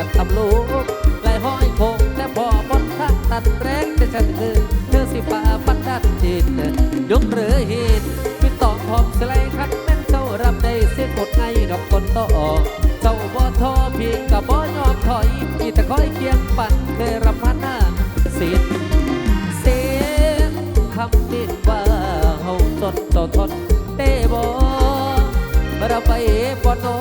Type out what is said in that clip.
ันทำลูกไหลห้อยโคงแต่บ่อบนทังตัดแรงแต่ฉันคือเธอสิป่าปันดันจินยกเรือหินมิตองหอมสไลคักแม่นเจ้ารำได้เสียมดไงดอกคนต่อเจ้าบ่ทอพี่กับบ่ยอมถอยอีตะคอยเคียงปั่นเคยรำพันหน้าเสียงเสียงคำนิดว่าเฮาจนเจ้ทนเต้บ่เราไปบ่นอ